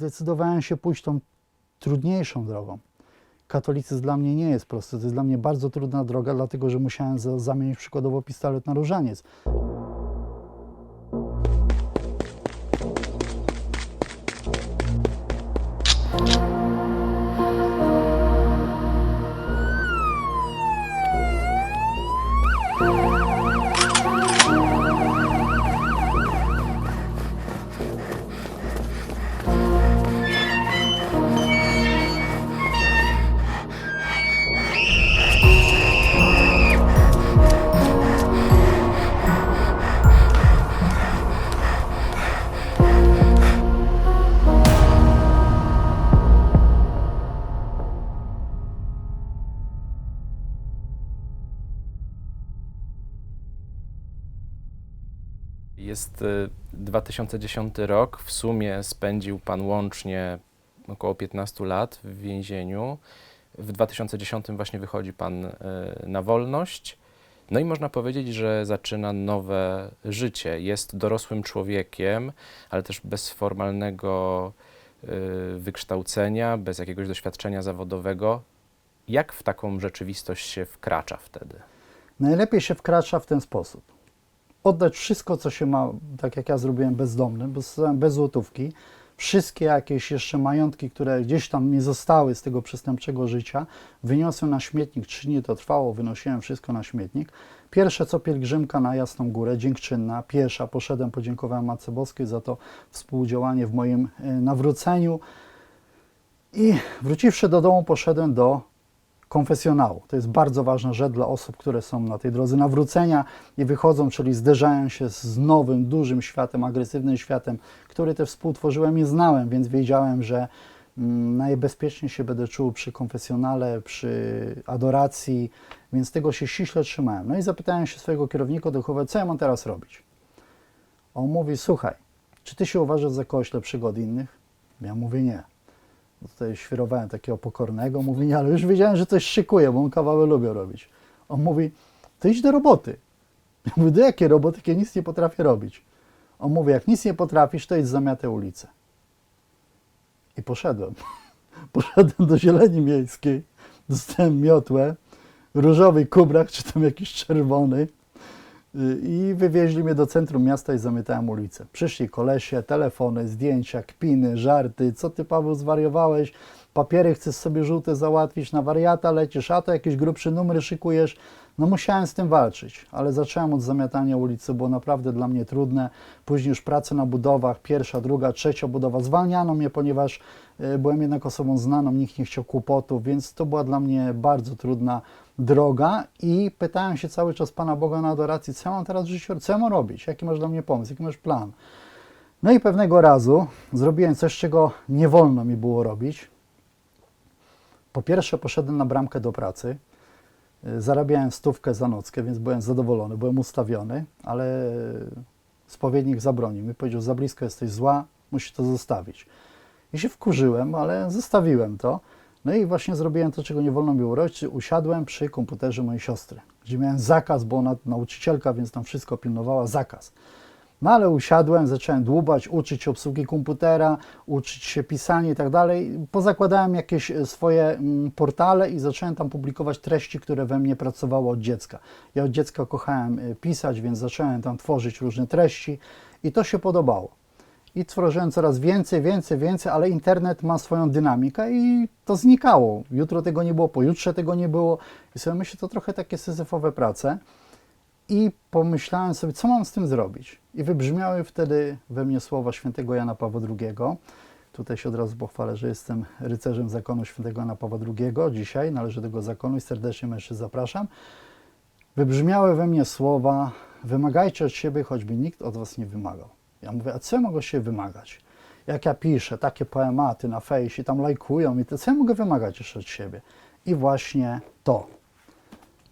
zdecydowałem się pójść tą trudniejszą drogą. Katolicyzm dla mnie nie jest prosty. To jest dla mnie bardzo trudna droga, dlatego że musiałem za, zamienić przykładowo pistolet na różaniec. Jest y, 2010 rok. W sumie spędził Pan łącznie około 15 lat w więzieniu. W 2010 właśnie wychodzi Pan y, na wolność. No i można powiedzieć, że zaczyna nowe życie. Jest dorosłym człowiekiem, ale też bez formalnego y, wykształcenia, bez jakiegoś doświadczenia zawodowego. Jak w taką rzeczywistość się wkracza wtedy? Najlepiej się wkracza w ten sposób. Oddać wszystko, co się ma, tak jak ja zrobiłem bezdomny, bo zostałem bez złotówki. Wszystkie jakieś jeszcze majątki, które gdzieś tam mi zostały z tego przestępczego życia, wyniosłem na śmietnik. Trzy dni to trwało, wynosiłem wszystko na śmietnik. Pierwsze co pielgrzymka na Jasną Górę, dziękczynna, piesza. Poszedłem, podziękowałem Matce Boskiej za to współdziałanie w moim e, nawróceniu. I wróciwszy do domu, poszedłem do konfesjonału. To jest bardzo ważna rzecz dla osób, które są na tej drodze nawrócenia i wychodzą, czyli zderzają się z nowym, dużym światem, agresywnym światem, który też współtworzyłem i znałem, więc wiedziałem, że mm, najbezpieczniej się będę czuł przy konfesjonale, przy adoracji, więc tego się ściśle trzymałem. No i zapytałem się swojego kierownika duchowego, co ja mam teraz robić? On mówi, słuchaj, czy ty się uważasz za kogoś lepszego od innych? Ja mówię, nie. Tutaj świrowałem takiego pokornego, mówi, nie, ale już wiedziałem, że coś szykuje, bo on kawały lubią robić. On mówi, to idź do roboty. Ja mówię, do jakiej roboty, ja nic nie potrafię robić? On mówi, jak nic nie potrafisz, to idź zamiatę ulicę. I poszedłem. Poszedłem do zieleni miejskiej, dostałem miotłę, różowy kubrak, czy tam jakiś czerwony i wywieźli mnie do centrum miasta i zamytałem ulicę. Przyszli kolesie, telefony, zdjęcia, kpiny, żarty. Co ty, Paweł, zwariowałeś? Papiery chcesz sobie żółte załatwić, na wariata lecisz, a to jakiś grubszy numer szykujesz. No musiałem z tym walczyć, ale zacząłem od zamiatania ulicy, było naprawdę dla mnie trudne. Później już prace na budowach, pierwsza, druga, trzecia budowa. Zwalniano mnie, ponieważ e, byłem jednak osobą znaną, nikt nie chciał kłopotów, więc to była dla mnie bardzo trudna droga i pytałem się cały czas Pana Boga na adoracji, co ja mam teraz w życiu, co ja mam robić, jaki masz dla mnie pomysł, jaki masz plan. No i pewnego razu zrobiłem coś, czego nie wolno mi było robić. Po pierwsze poszedłem na bramkę do pracy, Y, Zarabiałem stówkę za nockę, więc byłem zadowolony, byłem ustawiony, ale spowiednik zabronił mi. Powiedział, za blisko jesteś zła, musisz to zostawić. I się wkurzyłem, ale zostawiłem to. No i właśnie zrobiłem to, czego nie wolno mi czyli Usiadłem przy komputerze mojej siostry, gdzie miałem zakaz, bo ona nauczycielka, więc tam wszystko pilnowała, zakaz. No ale usiadłem, zacząłem dłubać, uczyć się obsługi komputera, uczyć się pisania i tak dalej. Pozakładałem jakieś e, swoje mm, portale i zacząłem tam publikować treści, które we mnie pracowały od dziecka. Ja od dziecka kochałem e, pisać, więc zacząłem tam tworzyć różne treści i to się podobało. I tworzyłem coraz więcej, więcej, więcej, ale internet ma swoją dynamikę i to znikało. Jutro tego nie było, pojutrze tego nie było. I sobie myślę, to trochę takie syzyfowe prace. I pomyślałem sobie, co mam z tym zrobić. I wybrzmiały wtedy we mnie słowa świętego Jana Pawła II. Tutaj się od razu pochwalę, że jestem rycerzem zakonu świętego Jana Pawła II. Dzisiaj należy do tego zakonu i serdecznie mężczyzn zapraszam. Wybrzmiały we mnie słowa, wymagajcie od siebie, choćby nikt od was nie wymagał. Ja mówię, a co ja mogę się wymagać? Jak ja piszę takie poematy na fejsie, tam lajkują i to, co ja mogę wymagać jeszcze od siebie? I właśnie to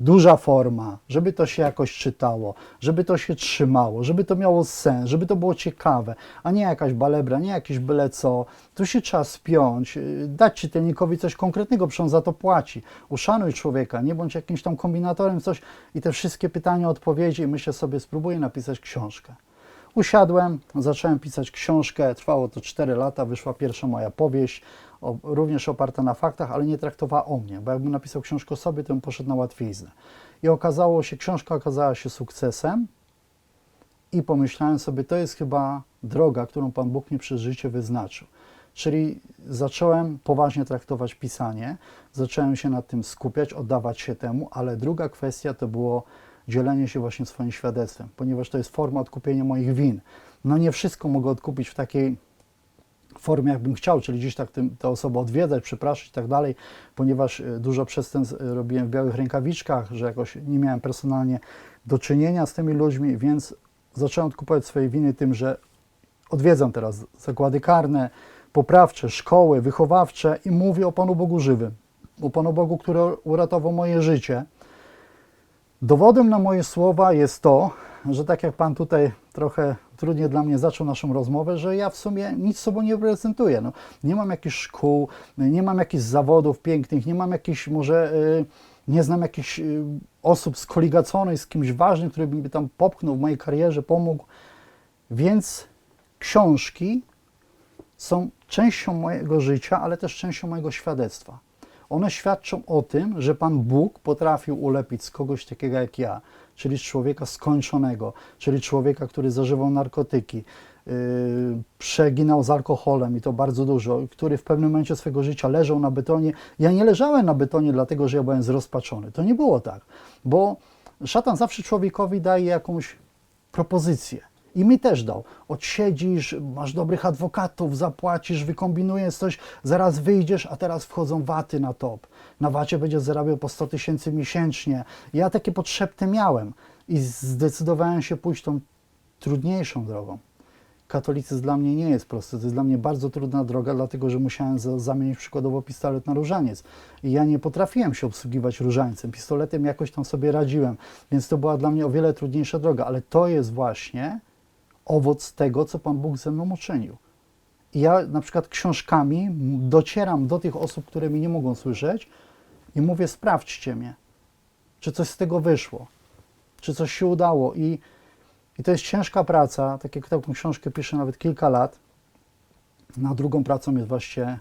duża forma, żeby to się jakoś czytało, żeby to się trzymało, żeby to miało sens, żeby to było ciekawe, a nie jakaś balebra, nie jakieś byle co. Tu się trzeba spiąć, yy, dać czytelnikowi coś konkretnego, przecież on za to płaci. Uszanuj człowieka, nie bądź jakimś tam kombinatorem, coś i te wszystkie pytania, odpowiedzi myślę sobie, spróbuję napisać książkę. Usiadłem, zacząłem pisać książkę, trwało to 4 lata, wyszła pierwsza moja powieść, o, również oparta na faktach, ale nie traktowała o mnie, bo jakbym napisał książkę o sobie, to bym poszedł na łatwiznę. I okazało się, książka okazała się sukcesem i pomyślałem sobie, to jest chyba droga, którą Pan Bóg mi przez życie wyznaczył. Czyli zacząłem poważnie traktować pisanie, zacząłem się nad tym skupiać, oddawać się temu, ale druga kwestia to było dzielenie się właśnie swoim świadectwem, ponieważ to jest forma odkupienia moich win. No nie wszystko mogę odkupić w takiej formie, jakbym chciał, czyli gdzieś tak tym, tę osobę odwiedzać, przepraszać i tak dalej, ponieważ e, dużo przestępstw e, robiłem w białych rękawiczkach, że jakoś nie miałem personalnie do czynienia z tymi ludźmi, więc zacząłem odkupować swoje winy tym, że odwiedzam teraz zakłady karne, poprawcze, szkoły, wychowawcze i mówię o Panu Bogu żywym, o Panu Bogu, który uratował moje życie. Dowodem na moje słowa jest to, że tak jak Pan tutaj trochę trudnie dla mnie zaczął naszą rozmowę, że ja w sumie nic sobą nie reprezentuję. No, nie mam jakichś szkół, nie mam jakichś zawodów pięknych, nie mam jakichś może, y, nie znam jakichś y, osób skoligaconych z kimś ważnym, który by mi tam popchnął w mojej karierze, pomógł. Więc książki są częścią mojego życia, ale też częścią mojego świadectwa. One świadczą o tym, że Pan Bóg potrafił ulepić z kogoś takiego jak ja, czyli człowieka skończonego, czyli człowieka, który zażywał narkotyki, yy, przeginał z alkoholem i to bardzo dużo, który w pewnym momencie swojego życia leżał na betonie. Ja nie leżałem na betonie dlatego, że ja byłem zrozpaczony. To nie było tak, bo szatan zawsze człowiekowi daje jakąś propozycję. I mi też dał. Odsiedzisz, masz dobrych adwokatów, zapłacisz, wykombinujesz coś, zaraz wyjdziesz, a teraz wchodzą waty na top. Na wacie będziesz zarabiał po 100 tysięcy miesięcznie. Ja takie podszepty miałem i zdecydowałem się pójść tą trudniejszą drogą. Katolicyzm dla mnie nie jest prosty, to jest dla mnie bardzo trudna droga, dlatego że musiałem za, zamienić przykładowo pistolet na różaniec. I ja nie potrafiłem się obsługiwać różańcem, pistoletem jakoś tam sobie radziłem, więc to była dla mnie o wiele trudniejsza droga, ale to jest właśnie owoc tego, co Pan Bóg ze mną uczynił. I ja na przykład książkami docieram do tych osób, które mi nie mogą słyszeć i mówię, sprawdźcie mnie, czy coś z tego wyszło, czy coś się udało. I, i to jest ciężka praca, tak jak taką książkę piszę nawet kilka lat. Na drugą pracą jest właśnie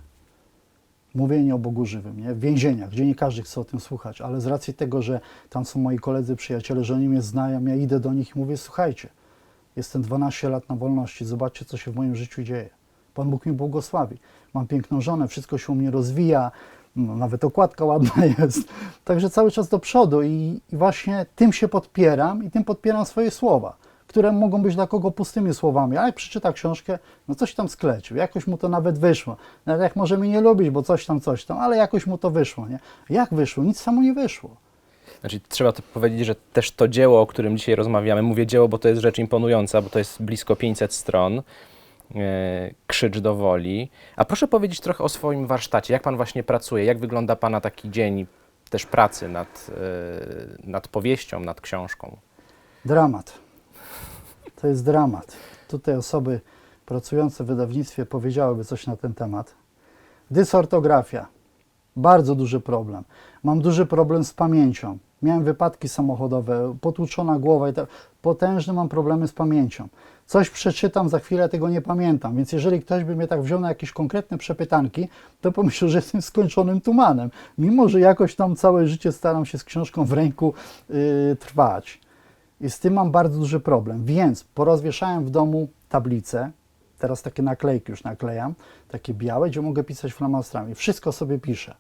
mówienie o Bogu żywym, nie? w więzieniach, gdzie nie każdy chce o tym słuchać, ale z racji tego, że tam są moi koledzy, przyjaciele, że oni mnie znają, ja idę do nich i mówię, słuchajcie, Jestem 12 lat na wolności. Zobaczcie, co się w moim życiu dzieje. Pan Bóg mi błogosławi. Mam piękną żonę, wszystko się u mnie rozwija, no, nawet okładka ładna jest. Także cały czas do przodu i, i właśnie tym się podpieram i tym podpieram swoje słowa, które mogą być dla kogo pustymi słowami. A jak przeczyta książkę, no coś tam sklecił, jakoś mu to nawet wyszło. Nawet jak może mnie nie lubić, bo coś tam, coś tam, ale jakoś mu to wyszło. Nie? Jak wyszło? Nic samo nie wyszło. Znaczy, trzeba to powiedzieć, że też to dzieło, o którym dzisiaj rozmawiamy, mówię dzieło, bo to jest rzecz imponująca, bo to jest blisko 500 stron, e, krzycz do woli. A proszę powiedzieć trochę o swoim warsztacie, jak pan właśnie pracuje, jak wygląda pana taki dzień też pracy nad, e, nad powieścią, nad książką? Dramat. To jest dramat. Tutaj osoby pracujące w wydawnictwie powiedziałyby coś na ten temat. Dysortografia. Bardzo duży problem. Mam duży problem z pamięcią. Miałem wypadki samochodowe, potłuczona głowa i tak. Potężne mam problemy z pamięcią. Coś przeczytam, za chwilę tego nie pamiętam. Więc jeżeli ktoś by mnie tak wziął na jakieś konkretne przepytanki, to pomyślał, że jestem skończonym tumanem. Mimo, że jakoś tam całe życie staram się z książką w ręku yy, trwać. I z tym mam bardzo duży problem. Więc porozwieszałem w domu tablice, teraz takie naklejki już naklejam, takie białe, gdzie mogę pisać flamastrami. Wszystko sobie piszę.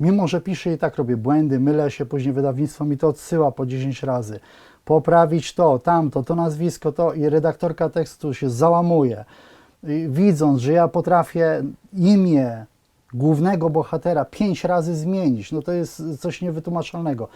Mimo, że piszę i tak robię błędy, mylę się, później wydawnictwo mi to odsyła po 10 razy. Poprawić to, tamto, to nazwisko, to i redaktorka tekstu się załamuje. I widząc, że ja potrafię imię głównego bohatera pięć razy zmienić, no to jest coś niewytłumaczalnego.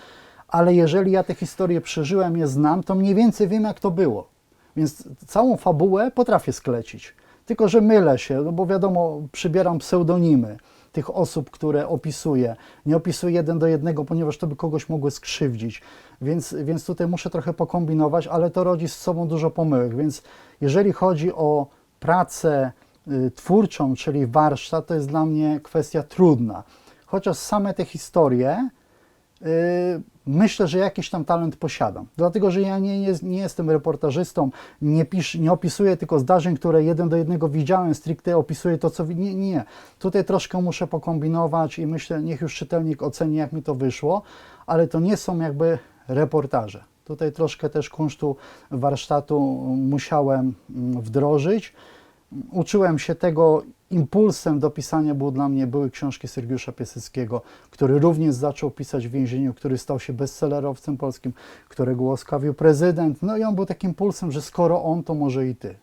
Ale jeżeli ja tę historię przeżyłem, je znam, to mniej więcej wiem, jak to było. Więc całą fabułę potrafię sklecić. Tylko, że mylę się, no bo wiadomo, przybieram pseudonimy tych osób, które opisuję. Nie opisuję jeden do jednego, ponieważ to by kogoś mogło skrzywdzić. Więc, więc tutaj muszę trochę pokombinować, ale to rodzi z sobą dużo pomyłek. Więc jeżeli chodzi o pracę y, twórczą, czyli warsztat, to jest dla mnie kwestia trudna. Chociaż same te historie y, myślę, że jakiś tam talent posiadam. Dlatego, że ja nie, nie, nie jestem reportażystą, nie, pisz, nie opisuję tylko zdarzeń, które jeden do jednego widziałem, stricte opisuję to, co... Nie, nie. Tutaj troszkę muszę pokombinować i myślę, niech już czytelnik oceni, jak mi to wyszło, ale to nie są jakby reportaże. Tutaj troszkę też kunsztu warsztatu musiałem mm, wdrożyć. Uczyłem się tego, impulsem do pisania był dla mnie, były książki Sergiusza Piaseckiego, który również zaczął pisać w więzieniu, który stał się bestsellerowcem polskim, którego łaskawił prezydent. No i on był takim impulsem, że skoro on, to może i ty.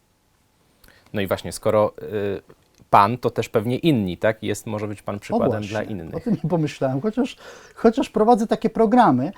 No i właśnie, skoro y, pan, to też pewnie inni, tak? Jest, może być pan O przykładem właśnie, dla O innych. tym nie pomyślałem, chociaż, chociaż prowadzę takie programy,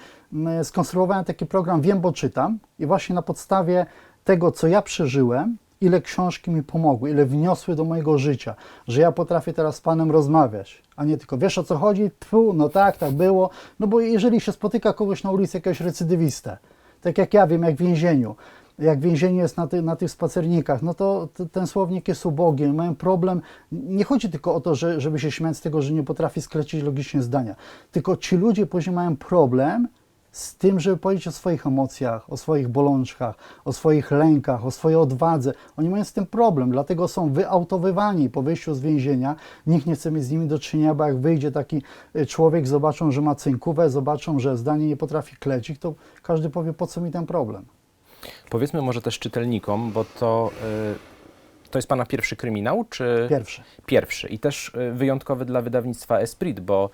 skonstruowałem taki program Wiem, bo czytam i właśnie na podstawie tego, co ja przeżyłem, ile książki mi pomogły, ile wniosły do mojego życia, że ja potrafię teraz z Panem rozmawiać, a nie tylko wiesz o co chodzi, Tfu, no tak, tak było, no bo jeżeli się spotyka kogoś na ulicy, jakiegoś recydywistę, tak jak ja wiem, jak w więzieniu, jak w więzieniu jest na, ty, na tych spacernikach, no to ten słownik jest ubogi, mają problem. Nie chodzi tylko o to, że, żeby się śmiać z tego, że nie potrafi sklecić logicznie zdania, tylko ci ludzie później mają problem z tym, żeby powiedzieć o swoich emocjach, o swoich bolączkach, o swoich lękach, o swojej odwadze. Oni mają z tym problem, dlatego są wyautowywani po wyjściu z więzienia. Nikt nie chce mieć z nimi do czynienia, bo jak wyjdzie taki y, człowiek, zobaczą, że ma cynkówę, zobaczą, że zdanie nie potrafi klecić, to każdy powie, po co mi ten problem. Powiedzmy może też czytelnikom, bo to, y, to jest pana pierwszy kryminał, czy Pierwszy. pierwszy? I też y, wyjątkowy dla wydawnictwa Esprit, bo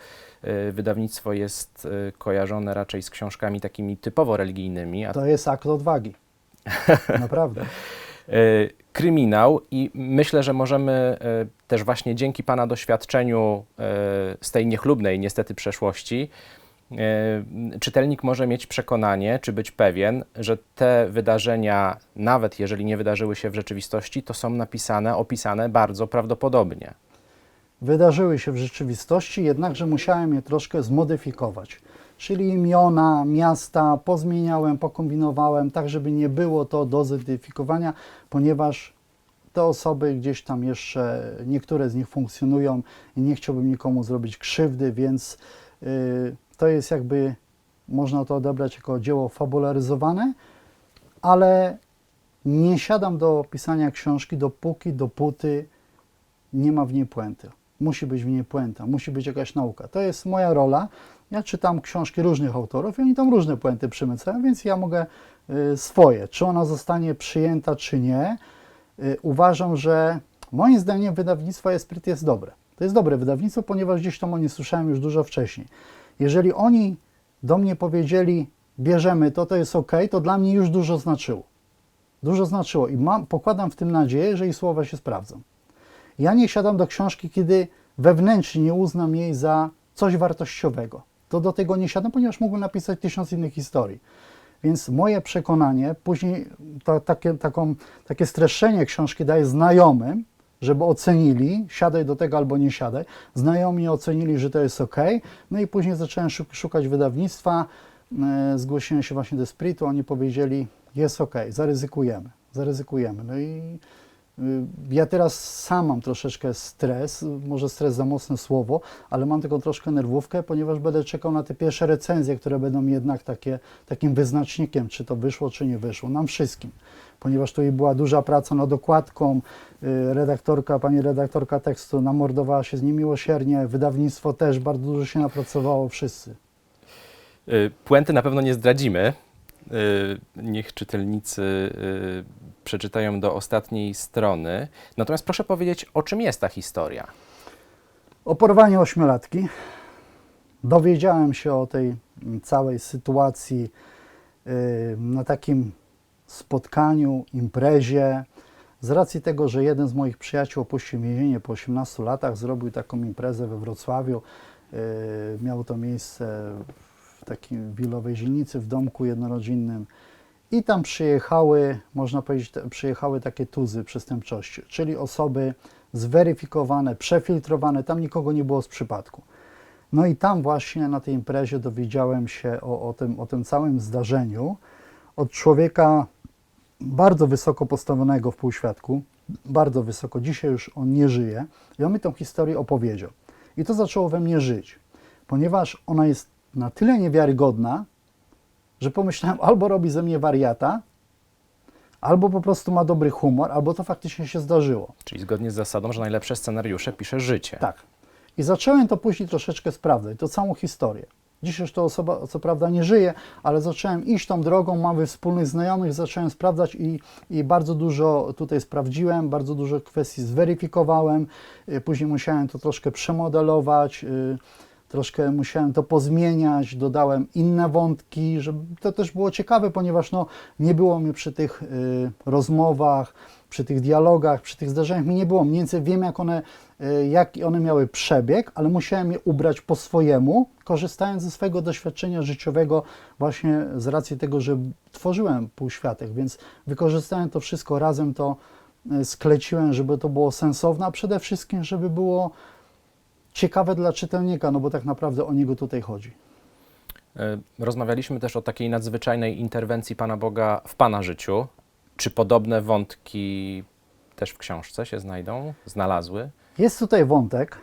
wydawnictwo jest y, kojarzone raczej z książkami takimi typowo religijnymi, a To jest akt odwagi. Naprawdę. y, kryminał i myślę, że możemy też właśnie dzięki Pana doświadczeniu z tej niechlubnej niestety przeszłości, czytelnik może mieć przekonanie, czy być pewien, że te wydarzenia, nawet jeżeli nie wydarzyły się w rzeczywistości, to są napisane, opisane bardzo prawdopodobnie. Wydarzyły się w rzeczywistości, jednakże musiałem je troszkę zmodyfikować. Czyli imiona, miasta pozmieniałem, pokombinowałem, tak żeby nie było to do zidentyfikowania, ponieważ te osoby gdzieś tam jeszcze, niektóre z nich funkcjonują i nie chciałbym nikomu zrobić krzywdy, więc y, to jest jakby, można to odebrać jako dzieło fabularyzowane, ale nie siadam do pisania książki dopóki, dopóty nie ma w niej puenty. Musi być w niej puenta, musi być jakaś nauka. To jest moja rola. Ja czytam książki różnych autorów i oni tam różne puenty przymycają, więc ja mogę y, swoje. Czy ona zostanie przyjęta, czy nie. Y, uważam, że moim zdaniem wydawnictwo Esprit jest dobre. To jest dobre wydawnictwo, ponieważ gdzieś tam o nie słyszałem już dużo wcześniej. Jeżeli oni do mnie powiedzieli, bierzemy to, to jest ok, to dla mnie już dużo znaczyło. Dużo znaczyło i mam, pokładam w tym nadzieję, że ich słowa się sprawdzą. Ja nie siadam do książki, kiedy wewnętrznie nie uznam jej za coś wartościowego. To do tego nie siadam, ponieważ mógłbym napisać tysiąc innych historii. Więc moje przekonanie, później to, takie, taką, takie streszczenie książki daję znajomym, żeby ocenili, siadaj do tego albo nie siadaj. Znajomi ocenili, że to jest ok. No i później zacząłem szuk- szukać wydawnictwa. E, Zgłosiłem się właśnie do Spritu, oni powiedzieli, jest ok, zaryzykujemy, zaryzykujemy. No i ja teraz sam mam troszeczkę stres, może stres za mocne słowo, ale mam taką troszkę nerwówkę, ponieważ będę czekał na te pierwsze recenzje, które będą jednak takie, takim wyznacznikiem, czy to wyszło, czy nie wyszło, nam wszystkim. Ponieważ tu była duża praca nad okładką, y, redaktorka, pani redaktorka tekstu namordowała się z niemiłosiernie, wydawnictwo też bardzo dużo się napracowało, wszyscy. Y, Puenty na pewno nie zdradzimy. Y, Niech czytelnicy y, przeczytają do ostatniej strony. Natomiast proszę powiedzieć, o czym jest ta historia? O porwaniu ośmiolatki. Dowiedziałem się o tej całej sytuacji y, na takim spotkaniu, imprezie. Z racji tego, że jeden z moich przyjaciół opuścił więzienie po 18 latach, zrobił taką imprezę we Wrocławiu. Y, Miało to miejsce w takiej wilowej dzielnicy, w domku jednorodzinnym. I tam przyjechały, można powiedzieć, przyjechały takie tuzy przestępczości, czyli osoby zweryfikowane, przefiltrowane, tam nikogo nie było z przypadku. No i tam właśnie na tej imprezie dowiedziałem się o, o, tym, o tym całym zdarzeniu od człowieka bardzo wysoko postawionego w półświadku, bardzo wysoko, dzisiaj już on nie żyje i on mi tą historię opowiedział. I to zaczęło we mnie żyć, ponieważ ona jest na tyle niewiarygodna, że pomyślałem, albo robi ze mnie wariata, albo po prostu ma dobry humor, albo to faktycznie się zdarzyło. Czyli zgodnie z zasadą, że najlepsze scenariusze pisze życie. Tak. I zacząłem to później troszeczkę sprawdzać, to całą historię. Dziś już to osoba, co prawda, nie żyje, ale zacząłem iść tą drogą, mamy wspólnych znajomych, zacząłem sprawdzać i, i bardzo dużo tutaj sprawdziłem, bardzo dużo kwestii zweryfikowałem. Y, Później musiałem to troszkę przemodelować, y, troszkę musiałem to pozmieniać, dodałem inne wątki, żeby to też było ciekawe, ponieważ no, nie było mnie przy tych y, rozmowach, przy tych dialogach, przy tych zdarzeniach, mi nie było. Mniej więcej wiem, jak one, y, jaki one miały przebieg, ale musiałem je ubrać po swojemu, korzystając ze swojego doświadczenia życiowego, właśnie z racji tego, że tworzyłem półświatek, więc wykorzystałem to wszystko razem, to y, skleciłem, żeby to było sensowne, a przede wszystkim, żeby było ciekawe dla czytelnika, no bo tak naprawdę o niego tutaj chodzi. E, Rozmawialiśmy też o takiej nadzwyczajnej interwencji Pana Boga w Pana życiu. Czy podobne wątki też w książce się znajdą, znalazły? Jest tutaj wątek,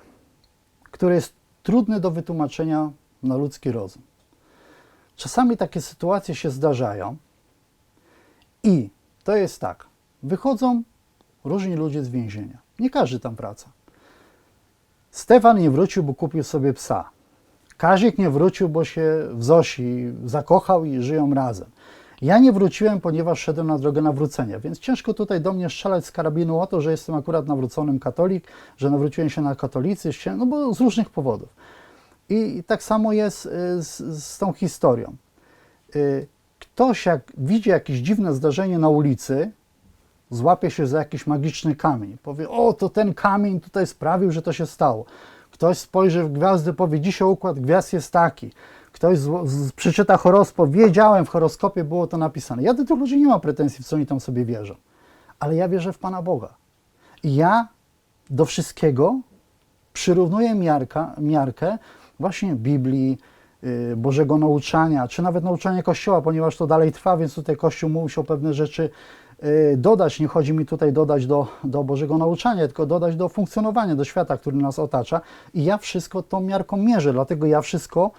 który jest trudny do wytłumaczenia na ludzki rozum. Czasami takie sytuacje się zdarzają i to jest tak. Wychodzą różni ludzie z więzienia. Nie każdy tam wraca. Stefan nie wrócił, bo kupił sobie psa. Kazik nie wrócił, bo się w Zosi zakochał i żyją razem. Ja nie wróciłem, ponieważ szedłem na drogę nawrócenia, więc ciężko tutaj do mnie strzelać z karabinu o to, że jestem akurat nawróconym katolik, że nawróciłem się na katolicyzm, no bo z różnych powodów. I tak samo jest y, z, z tą historią. Y, Ktoś jak widzi jakieś dziwne zdarzenie na ulicy, złapie się za jakiś magiczny kamień. Powie, o, to ten kamień tutaj sprawił, że to się stało. Ktoś spojrzy w gwiazdy, powie, dzisiaj układ gwiazd jest taki. Ktoś z, z, przeczyta horoskop, wiedziałem, w horoskopie było to napisane. Ja do tych ludzi nie mam pretensji, w co oni tam sobie wierzą. Ale ja wierzę w Pana Boga. I ja do wszystkiego przyrównuję miarka, miarkę właśnie Biblii, y, Bożego nauczania, czy nawet nauczania Kościoła, ponieważ to dalej trwa, więc tutaj Kościół musiał pewne rzeczy dodać. Nie chodzi mi tutaj dodać do, do Bożego nauczania, tylko dodać do funkcjonowania, do świata, który nas otacza. I ja wszystko tą miarką mierzę, dlatego ja wszystko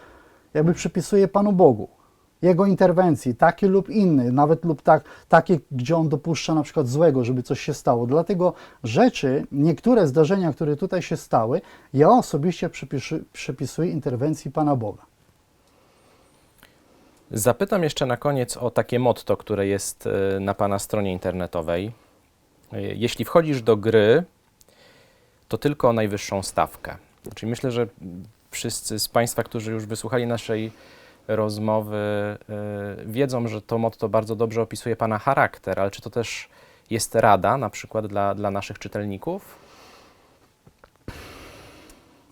jakby przypisuję Panu Bogu. Jego interwencji, taki lub inny, nawet lub tak, takie, gdzie on dopuszcza na przykład złego, żeby coś się stało. Dlatego rzeczy, niektóre zdarzenia, które tutaj się stały, ja osobiście przypisuję interwencji Pana Boga. Zapytam jeszcze na koniec o takie motto, które jest e, na Pana stronie internetowej. E, Jeśli wchodzisz do gry, to tylko o najwyższą stawkę. Czyli myślę, że wszyscy z Państwa, którzy już wysłuchali naszej rozmowy, e, wiedzą, że to motto bardzo dobrze opisuje Pana charakter, ale czy to też jest rada na przykład dla, dla naszych czytelników?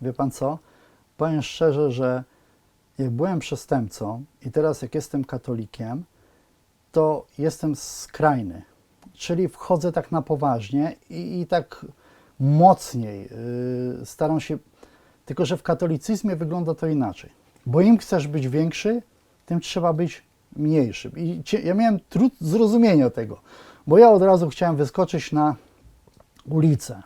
Wie Pan co? Powiem szczerze, że jak byłem przestępcą i teraz jak jestem katolikiem, to jestem skrajny. Czyli wchodzę tak na poważnie i, i tak mocniej yy, staram się. Tylko, że w katolicyzmie wygląda to inaczej. Bo im chcesz być większy, tym trzeba być mniejszy. I cie, ja miałem trud zrozumienia tego, bo ja od razu chciałem wyskoczyć na ulicę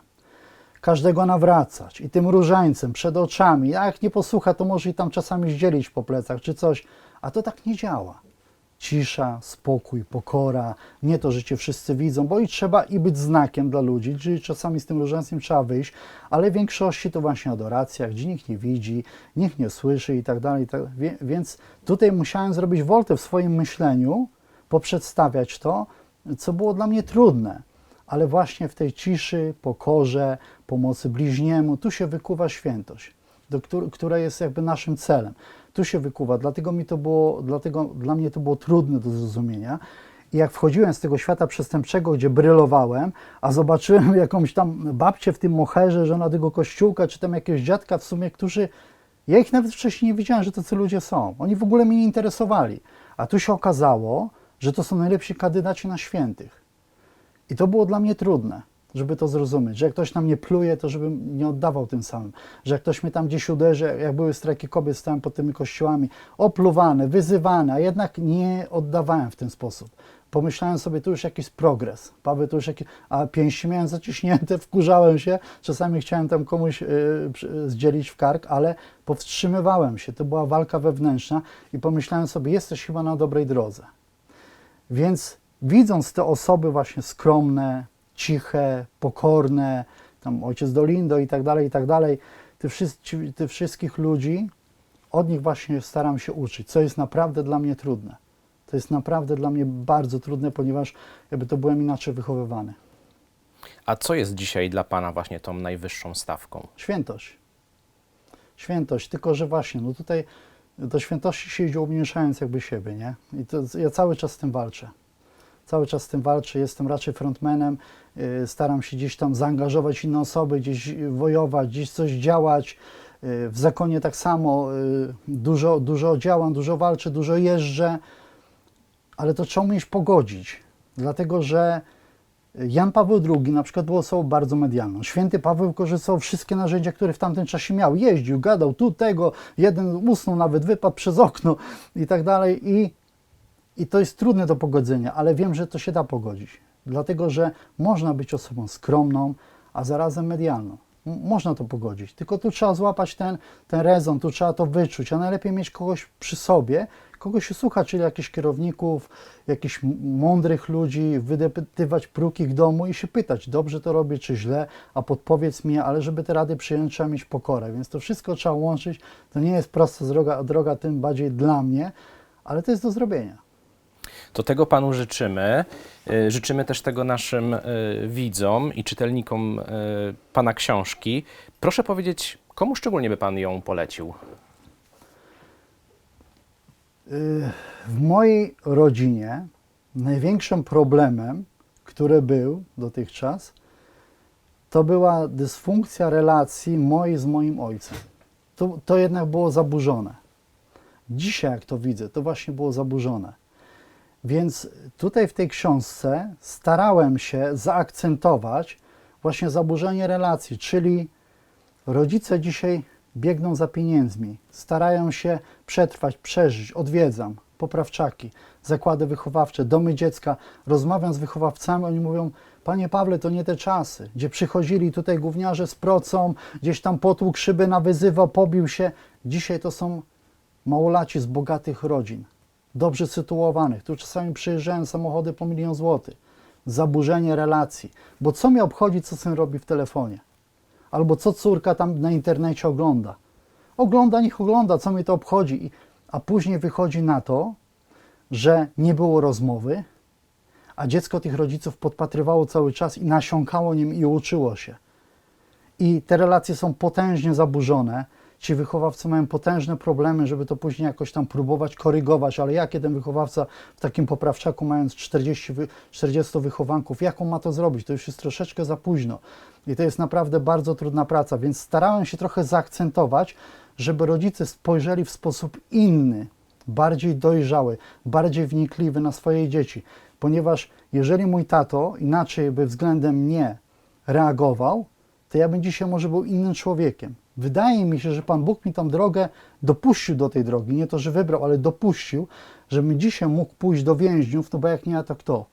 każdego nawracać i tym różańcem przed oczami. A jak nie posłucha, to może i tam czasami zdzielić po plecach czy coś. A to tak nie działa. Cisza, spokój, pokora, nie to, że cię wszyscy widzą, bo i trzeba i być znakiem dla ludzi, czyli czasami z tym różańcem trzeba wyjść, ale w większości to właśnie adoracja, gdzie nikt nie widzi, nikt nie słyszy i tak dalej. tak- Więc tutaj musiałem zrobić woltę w swoim myśleniu, poprzedstawiać to, co było dla mnie trudne ale właśnie w tej ciszy, pokorze, pomocy bliźniemu, tu się wykuwa świętość, do, któr- która jest jakby naszym celem. Tu się wykuwa, dlatego mi to było, dlatego dla mnie to było trudne do zrozumienia. I jak wchodziłem z tego świata przestępczego, gdzie brylowałem, a zobaczyłem jakąś tam babcię w tym moherze, żona tego kościółka, czy tam jakiegoś dziadka w sumie, którzy, ja ich nawet wcześniej nie wiedziałem, że tacy ludzie są. Oni w ogóle mnie nie interesowali. A tu się okazało, że to są najlepsi kandydaci na świętych. I to było dla mnie trudne. żeby to zrozumieć, że jak ktoś na mnie pluje, to żebym nie oddawał tym samym, że jak ktoś mnie tam gdzieś uderzy, jak były strajki kobiet, stałem pod tymi kościołami, opluwane, wyzywane, a jednak nie oddawałem w ten sposób. Pomyślałem sobie, tu już jakiś progres, Paweł, tu już jakiś, a pięści miałem zaciśnięte, wkurzałem się, czasami chciałem tam komuś y, zdzielić w kark, ale powstrzymywałem się, to była walka wewnętrzna i pomyślałem sobie, jesteś chyba na dobrej drodze. Więc widząc te osoby właśnie skromne, ciche, pokorne, tam ojciec Dolindo i tak dalej, i tak dalej, tych, wszyscy, tych wszystkich ludzi, od nich właśnie staram się uczyć, co jest naprawdę dla mnie trudne. To jest naprawdę dla mnie bardzo trudne, ponieważ jakby to byłem inaczej wychowywany. A co jest dzisiaj dla Pana właśnie tą najwyższą stawką? Świętość. Świętość, tylko że właśnie, no tutaj do świętości się idzie umniejszając jakby siebie, nie? I to ja cały czas z tym walczę. Cały czas z tym walczę, jestem raczej frontmanem, yy, staram się gdzieś tam zaangażować inne osoby, gdzieś wojować, gdzieś coś działać. Yy, w zakonie tak samo yy, dużo, dużo działam, dużo walczę, dużo jeżdżę, ale to trzeba umieć pogodzić, dlatego że Jan Paweł II na przykład był osobą bardzo medialną. Święty Paweł korzystał wszystkie narzędzia, które w tamtym czasie miał. Jeździł, gadał tu, tego, jeden usnął, nawet wypadł przez okno i tak dalej. I, I to jest trudne do pogodzenia, ale wiem, że to się da pogodzić. Dlatego, że można być osobą skromną, a zarazem medialną. Można to pogodzić, tylko tu trzeba złapać ten, ten rezon, tu trzeba to wyczuć, a najlepiej mieć kogoś przy sobie, kogoś się słucha, czyli jakichś kierowników, jakichś mądrych ludzi, wydepytywać próg ich domu i się pytać, dobrze to robię, czy źle, a podpowiedz mi, ale żeby te rady przyjąć, trzeba mieć pokorę, więc to wszystko trzeba łączyć. To nie jest prosta droga, droga tym bardziej dla mnie, ale to jest do zrobienia. To tego Panu życzymy. Y, Życzymy też tego naszym y, widzom i czytelnikom y, Pana książki. Proszę powiedzieć, komu szczególnie by Pan ją polecił? W mojej rodzinie największym problemem, który był dotychczas, to była dysfunkcja relacji mojej z moim ojcem. To, to jednak było zaburzone. Dzisiaj, jak to widzę, to właśnie było zaburzone. Więc tutaj w tej książce starałem się zaakcentować właśnie zaburzenie relacji, czyli Rodzice dzisiaj biegną za pieniędzmi, starają się przetrwać, przeżyć. Odwiedzam poprawczaki, zakłady wychowawcze, domy dziecka. Rozmawiam z wychowawcami, oni mówią: Panie Pawle, to nie te czasy, gdzie przychodzili tutaj gówniarze z procą, gdzieś tam potłuk szyby nawyzywał, pobił się. Dzisiaj to są małolaci z bogatych rodzin, dobrze sytuowanych. Tu czasami przyjeżdżają samochody po milion złotych. Zaburzenie relacji. Bo co mnie obchodzi, co syn robi w telefonie? albo co córka tam na internecie ogląda. Ogląda, niech ogląda, co mnie to obchodzi. A później wychodzi na to, że nie było rozmowy, a dziecko tych rodziców podpatrywało cały czas i nasiąkało nim i uczyło się. I te relacje są potężnie zaburzone. Ci wychowawcy mają potężne problemy, żeby to później jakoś tam próbować korygować, ale jak jeden wychowawca w takim poprawczaku, mając 40, wy- 40 wychowanków, jaką ma to zrobić? To już jest troszeczkę za późno. I to jest naprawdę bardzo trudna praca, więc starałem się trochę zaakcentować, żeby rodzice spojrzeli w sposób inny, bardziej dojrzały, bardziej wnikliwy na swoje dzieci. Ponieważ jeżeli mój tato inaczej by względem mnie reagował, to ja bym dzisiaj może był innym człowiekiem. Wydaje mi się, że Pan Bóg mi tą drogę dopuścił do tej drogi. Nie to, że wybrał, ale dopuścił, żebym dzisiaj mógł pójść do więźniów, no bo jak nie to kto?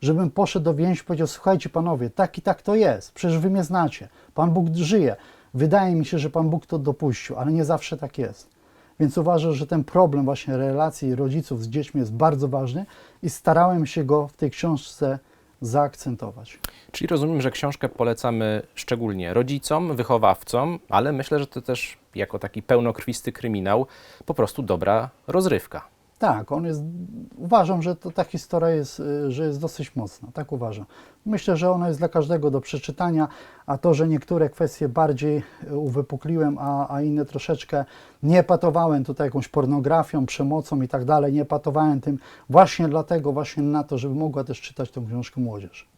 Żebym poszedł do więźniów i powiedział, słuchajcie panowie, tak i tak to jest, przecież wy mnie znacie, Pan Bóg żyje. Wydaje mi się, że Pan Bóg to dopuścił, ale nie zawsze tak jest. Więc uważam, że ten problem właśnie relacji rodziców z dziećmi jest bardzo ważny i starałem się go w tej książce zaakcentować. Czyli rozumiem, że książkę polecamy szczególnie rodzicom, wychowawcom, ale myślę, że to też jako taki pełnokrwisty kryminał po prostu dobra rozrywka. Tak, on jest. Uważam, że to ta historia jest, y, że jest dosyć mocna. Tak uważam. Myślę, że ona jest dla każdego do przeczytania, a to, że niektóre kwestie bardziej y, uwypukliłem, a, a inne troszeczkę nie patowałem tutaj jakąś pornografią, przemocą i tak dalej, nie patowałem tym właśnie dlatego, właśnie na to, żeby mogła też czytać tą książkę młodzież.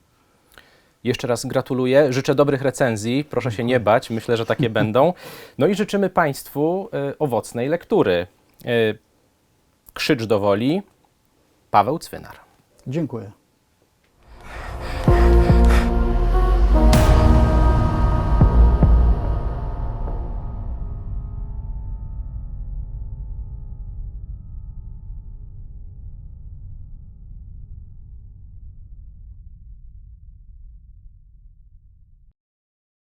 Jeszcze raz gratuluję, życzę dobrych recenzji, proszę się nie bać, myślę, że takie będą. No i życzymy Państwu y, owocnej lektury. Krzycz do woli, Paweł Cwynar. Dziękuję.